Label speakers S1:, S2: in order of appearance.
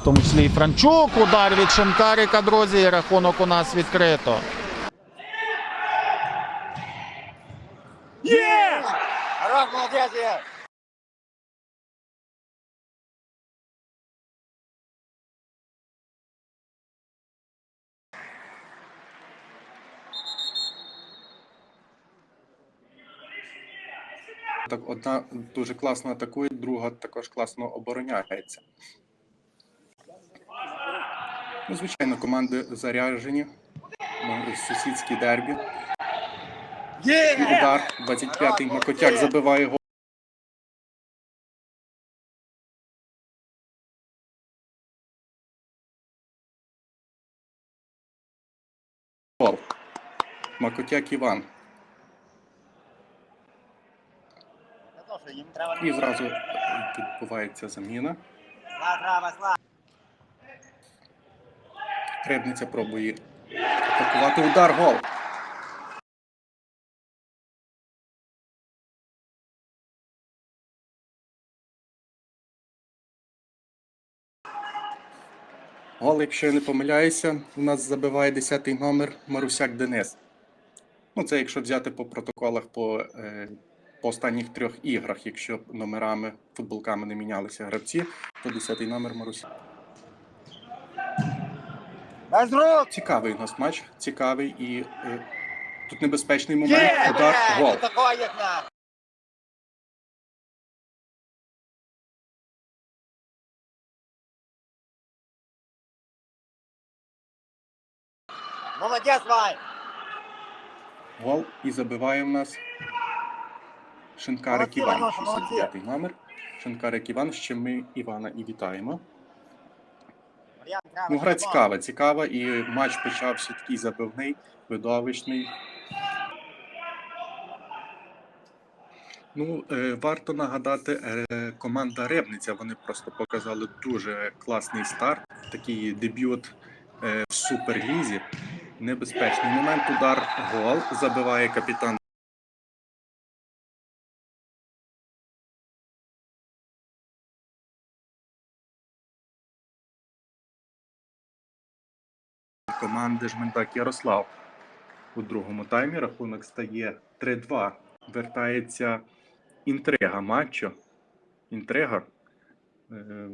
S1: В тому числі і Франчук. Удар від Шинкарика, друзі. І рахунок у нас відкрито.
S2: Молодець.
S3: Так, одна дуже класно атакує, друга також класно обороняється. Ну, звичайно, команди заряджені. Сусідські дербі. І удар. 25-й Макотяк забиває гол. Гол. Макотяк Іван. І зразу відбувається заміна. Рибниця пробує атакувати удар гол. Гол, якщо я не помиляюся, у нас забиває 10-й номер Марусяк Денис. Ну, це якщо взяти по протоколах по, е, по останніх трьох іграх, якщо номерами, футболками не мінялися гравці, то 10-й номер Марусяк. Цікавий у нас матч, цікавий і е, тут небезпечний момент. Удар, гол.
S2: Молодець, Вань!
S3: Гол і забиває в нас Шинкарик Іван,
S2: Ромаша, молодці.
S3: 65-й номер. Шинкарик Іван, чим ми Івана і вітаємо. Ну, гра цікава, цікава, і матч почався такий забивний, видовищний. Ну, е, варто нагадати, е, команда Ребниця. Вони просто показали дуже класний старт, такий дебют е, в суперлізі. Небезпечний момент. Удар гол забиває капітан команди Жментак Ярослав. У другому таймі рахунок стає 3-2. Вертається інтрига матчу. Інтрига. Е,